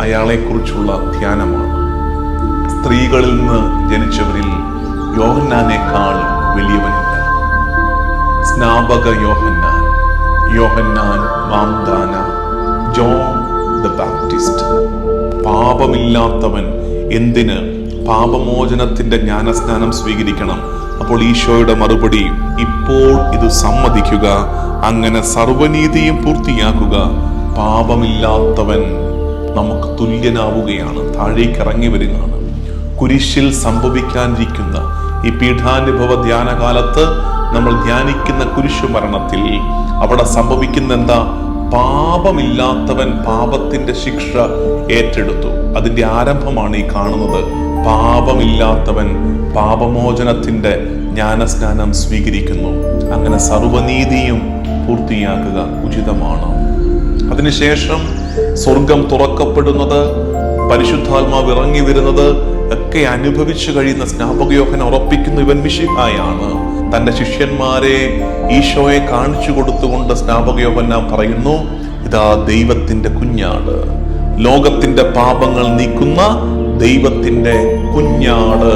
അയാളെക്കുറിച്ചുള്ള ധ്യാനമാണ്. സ്ത്രീകളിൽ നിന്ന് ജനിച്ചവരിൽ യോഹന്നാനേക്കാൾ വലിയവനില്ല സ്നാപക യോഹന്നാൻ യോഹന്നാൻ മാംദാന ജോൺ ദ ബാപ്റ്റിസ്റ്റ്. പാപമില്ലാത്തവൻ എന്തിന് പാപമോചനത്തിന്റെ ജ്ഞാനസ്നാനം സ്വീകരിക്കണം? അപ്പോൾ ഈശോയുടെ മറുപടി ഇപ്പോൾ ഇത് സമ്മതിക്കുക അങ്ങനെ സർവനീതിയും പൂർത്തിയാക്കുക. പാപമില്ലാത്തവൻ നമുക്ക് തുല്യനാവുകയാണ് താഴേക്ക് ഇറങ്ങി വരികയാണ്. കുരിശിൽ സംഭവിക്കാനിരിക്കുന്ന ഈ പീഠാനുഭവ ധ്യാനകാലത്ത് നമ്മൾ ധ്യാനിക്കുന്ന കുരിശു മരണത്തിൽ അവിടെ സംഭവിക്കുന്ന എന്താ പാപമില്ലാത്തവൻ പാപത്തിന്റെ ശിക്ഷ ഏറ്റെടുത്തു. അതിന്റെ ആരംഭമാണ് ഈ കാണുന്നത്. പാപമില്ലാത്തവൻ പാപമോചനത്തിന്റെ ജ്ഞാനസ്നാനം സ്വീകരിക്കുന്നു. അങ്ങനെ സർവനീതിയും പൂർത്തിയാക്കുക ഉചിതമാണ്. അതിനുശേഷം സ്വർഗം തുറക്കപ്പെടുന്നത് പരിശുദ്ധാത്മാവ് ഇറങ്ങി വരുന്നത് ഒക്കെ അനുഭവിച്ചു കഴിയുന്ന സ്നാപകയോഹൻ ഉറപ്പിക്കുന്ന ഇവൻ മിഷിഹായാണ് തന്റെ ശിഷ്യന്മാരെ ഈശോയെ കാണിച്ചു കൊടുത്തുകൊണ്ട് സ്നാപകയോഹന്നാൻ പറയുന്നു ഇതാ ദൈവത്തിന്റെ കുഞ്ഞാട്. ലോകത്തിന്റെ പാപങ്ങൾ നീക്കുന്ന ദൈവത്തിന്റെ കുഞ്ഞാട്.